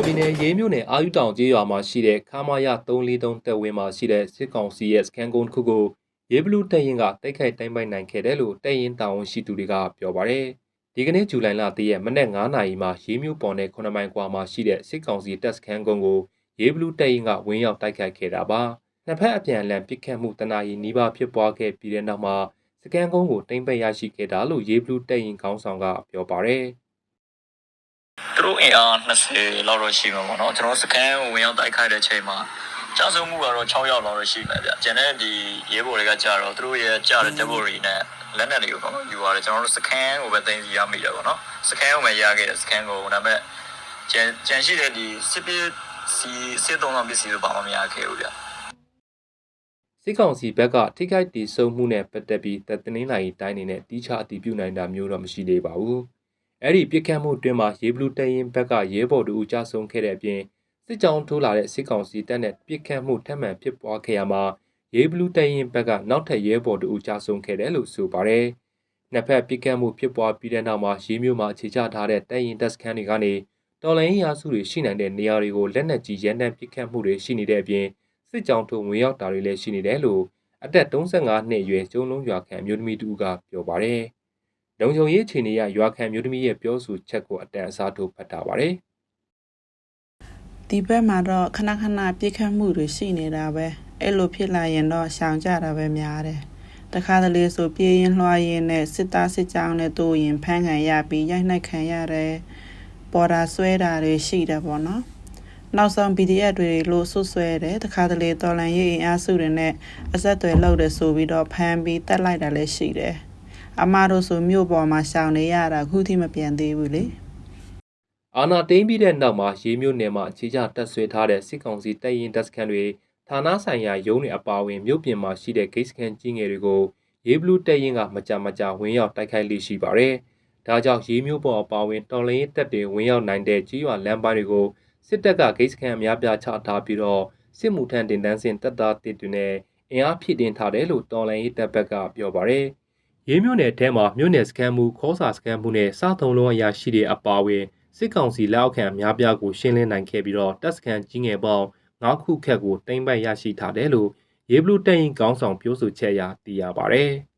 မော်ပြည်နယ်ရေးမြို့နယ်အာယူတောင်ကျေးရွာမှာရှိတဲ့ခါမာယ343တပ်ဝင်းမှာရှိတဲ့စစ်ကောင်စီရဲ့စကန်ကုန်းတစ်ခုကိုရေဘလူးတပ်ရင်ကတိုက်ခိုက်တိုင်းပိုက်နိုင်ခဲ့တယ်လို့တပ်ရင်တာဝန်ရှိသူတွေကပြောပါတယ်။ဒီကနေ့ဇူလိုင်လ3ရက်မနက်9:00နာရီမှာရေးမြို့ပေါ်နယ်9မိုင်ကွာမှာရှိတဲ့စစ်ကောင်စီတပ်စခန်းကုန်းကိုရေဘလူးတပ်ရင်ကဝင်းရောက်တိုက်ခိုက်ခဲ့တာပါ။နှစ်ဖက်အပြန်အလှန်ပစ်ခတ်မှုတနာရီနီးပါးဖြစ်ပွားခဲ့ပြီးတဲ့နောက်မှာစကန်ကုန်းကိုတိမ့်ပိတ်ရရှိခဲ့တာလို့ရေဘလူးတပ်ရင်ခေါင်းဆောင်ကပြောပါတယ်။ သူတို့အင်အား20လောက်တော့ရှိမှာပေါ့နော်ကျွန်တော်စကန်ကိုဝင်ရောက်တိုက်ခိုက်တဲ့ချိန်မှာကြာဆုံးမှုကတော့6ရောက်လောက်တော့ရှိမယ်ဗျကျန်တဲ့ဒီရဲဘော်တွေကကြာတော့သူတို့ရဲ့ကြာတဲ့တပ်ဘော်တွေနဲ့လက်နက်တွေကိုပေါ့နော်ယူရတယ်ကျွန်တော်တို့စကန်ကိုပဲတင်စီရမိတယ်ပေါ့နော်စကန်ကိုပဲရခဲ့တယ်စကန်ကိုဒါပေမဲ့ကျန်ကျန်ရှိတဲ့ဒီစစ်ပစ်စီစစ်သုံးဆောင်ပစ္စည်းတွေဘာမှမရခဲ့ဘူးဗျစစ်ကောင်စီဘက်ကထိခိုက်တီဆုံမှုနဲ့ပတ်သက်ပြီးတနင်္လာရီတိုင်းအနေနဲ့တီးခြားအတည်ပြုနိုင်တာမျိုးတော့မရှိသေးပါဘူး။ အဲ့ဒီပြစ်ခတ်မှုအတွင်းမှာရေဘလူးတရင်ဘက်ကရဲဘော်တို့ကြဆုံးခဲ့တဲ့အပြင်စစ်ကြောင်းထိုးလာတဲ့စစ်ကောင်စီတပ်နဲ့ပြစ်ခတ်မှုထပ်မံဖြစ်ပွားခဲ့ရမှာရေဘလူးတရင်ဘက်ကနောက်ထပ်ရဲဘော်တို့ကြဆုံးခဲ့တယ်လို့ဆိုပါတယ်။နှစ်ဖက်ပြစ်ခတ်မှုဖြစ်ပွားပြီးတဲ့နောက်မှာရေမျိုးမှာအခြေချထားတဲ့တရင်တပ်စခန်းတွေကနေတော်လိုင်းရာစုတွေရှိနိုင်တဲ့နေရာတွေကိုလက်နက်ကြီးရန်တမ်းပြစ်ခတ်မှုတွေရှိနေတဲ့အပြင်စစ်ကြောင်းထုံဝင်ရောက်တာတွေလည်းရှိနေတယ်လို့အသက်35နှစ်အရွယ်ကျုံလုံးရွာခံအမျိုးသမီးတူကပြောပါတယ်။ လုံခြုံရေးအခြေအနေအရရွာခံအမျိုးသမီးရဲ့ပြောဆိုချက်ကိုအတန်အစားထိုးဖတ်ထားပါတယ်ဒီဘက်မှာတော့ခဏခဏပြစ်ခတ်မှုတွေရှိနေတာပဲအဲ့လိုဖြစ်လာရင်တော့ရှောင်ကြတာပဲများတယ်တခါတလေဆိုပြေးရင်လွှားရင်နဲ့စစ်သားစစ်ကြောင်းနဲ့တို့ရင်ဖမ်းခံရပြီးရိုက်နှက်ခံရတယ်ပေါ်တာဆွဲတာတွေရှိတယ်ပေါ့နော်နောက်ဆုံး PDF တွေလို့ဆွဆွဲတယ်တခါတလေတော်လန်ရေးအင်အားစုတွေနဲ့အဆက်အသွယ်လုပ်တယ်ဆိုပြီးတော့ဖမ်းပြီးတက်လိုက်တာလည်းရှိတယ် အမတို့ဆိုမြို့ပေါ်မှာရှောင်နေရတာခုထိမပြန်သေးဘူးလေ။အာနာသိမ်းပြီးတဲ့နောက်မှာရေမျိုးနယ်မှာအခြေချတက်ဆွဲထားတဲ့စစ်ကောင်စီတပ်ရင်တပ်စခန်းတွေဌာနဆိုင်ရာရုံးတွေအပါအဝင်မြို့ပြင်မှာရှိတဲ့ဂိတ်စခန်းကြီးငယ်တွေကိုရေဘလူးတပ်ရင်ကမကြမကြဝင်ရောက်တိုက်ခိုက်လိရှိပါတယ်။ဒါကြောင့်ရေမျိုးပေါ်အပါအဝင်တော်လိုင်းတပ်တွေဝင်ရောက်နိုင်တဲ့ကြီးရွာလမ်းပိုင်းတွေကိုစစ်တပ်ကဂိတ်စခန်းအများပြားချထားပြီးတော့စစ်မှုထမ်းတင်တန်းစင်တပ်သားတစ်တွေနဲ့အင်အားဖြည့်တင်ထားတယ်လို့တော်လိုင်းတပ်ဘက်ကပြောပါတယ်။ ရေးမြို့နယ်ထဲမှာမြို့နယ်စခန်းမှုခေါ်စာစခန်းမှုနဲ့စားသုံးလုံးအရာရှိတွေအပါအဝင်စစ်ကောင်စီလက်အောက်ခံအများပြားကိုရှင်းလင်းနိုင်ခဲ့ပြီးတော့တပ်စခန်းကြီးငယ်ပေါင်း9ခုခက်ကိုတင်ပိုက်ရရှိထားတယ်လို့ရေဘလူးတရင်ကောင်းဆောင်ပြောဆိုချက်အရသိရပါဗျ။